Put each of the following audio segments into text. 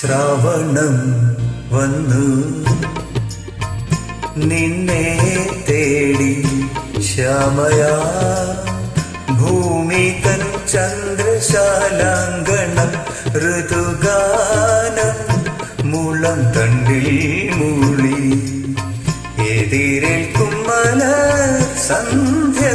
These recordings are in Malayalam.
ശ്രാവണം വന്നു. നിന്നെ തേടി ശ്യാമയാ. ഭൂമി തൻ ചന്ദ്രശാലാങ്കണം ഋതുഗാനം മുളം തണ്ടിൽ മൂളി. എതിരേൽക്കും മല സന്ധ്യ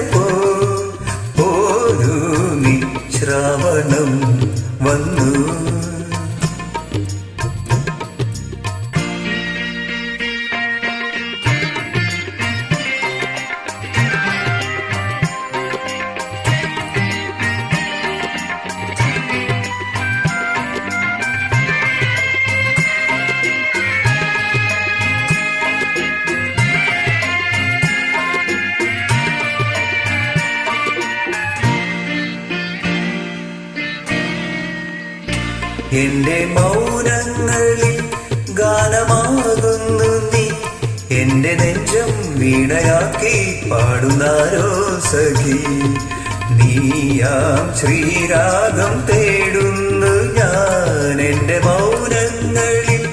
എന്റെ മൗനങ്ങളിൽ ഗാനമാകുന്നു നീ. എന്റെ നെഞ്ചം വീണയാക്കി പാടുന്നാരോ സഖി. നീയാം ശ്രീരാഗം തേടുന്നു ഞാൻ. എന്റെ മൗനങ്ങളിൽ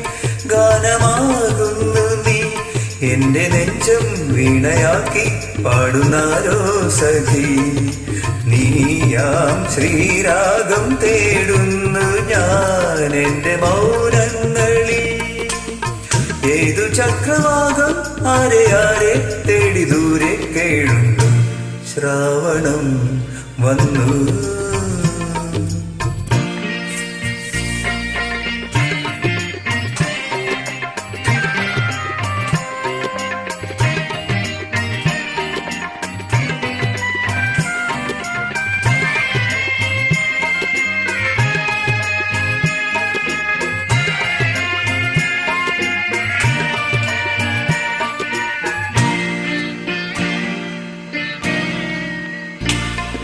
ഗാനമാകുന്നു എന്റെ നെഞ്ചം വീണയാക്കി പാടുന്നാരോ സഖി. നീയാം ശ്രീരാഗം തേടുന്നു ഞാൻ എന്റെ മൗനങ്ങളിൽ. ഏതു ചക്രവാകം ആരെ ആരെ തേടി ദൂരെ കേഴുന്നു. ശ്രാവണം വന്നു.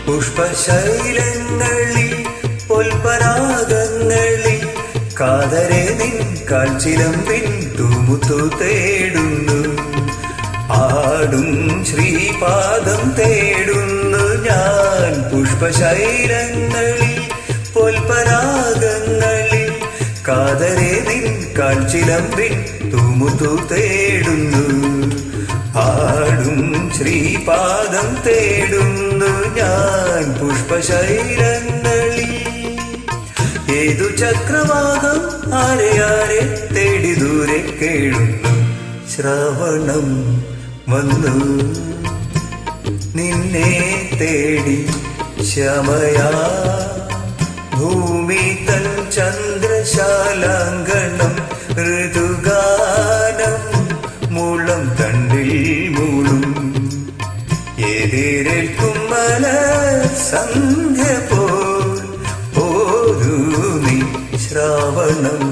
പുഷ്പശൈലങ്ങളിൽ പൊൽപരാഗങ്ങളിൽ കാതരെ നിൻ കാൽച്ചിലമ്പിൻ തൂമുത്തു തേടുന്നു. ആടും ശ്രീപാദം തേടുന്നു ഞാൻ പുഷ്പശൈലങ്ങളിൽ പൊൽപരാഗങ്ങളിൽ കാതരെ നിൻ കാൽച്ചിലമ്പിൻ തൂമുത്തു തേടുന്നു. ആടും ശ്രീപാദം തേടുന്നു. ഞാൻ പുഷ്പശൈലങ്ങളിൽ ഏതു ചക്രവാകം ആരെ ആരെ തേടി ദൂരെ കേഴുന്നു? ശ്രാവണം വന്നു. നിന്നെ തേടി ശമയാ ഭൂമി തൻ ചന്ദ്രശാലാങ്കണം ഋതുഗാനം സന്ധ്യ പോ ഓരൂ നീ ശ്രാവണം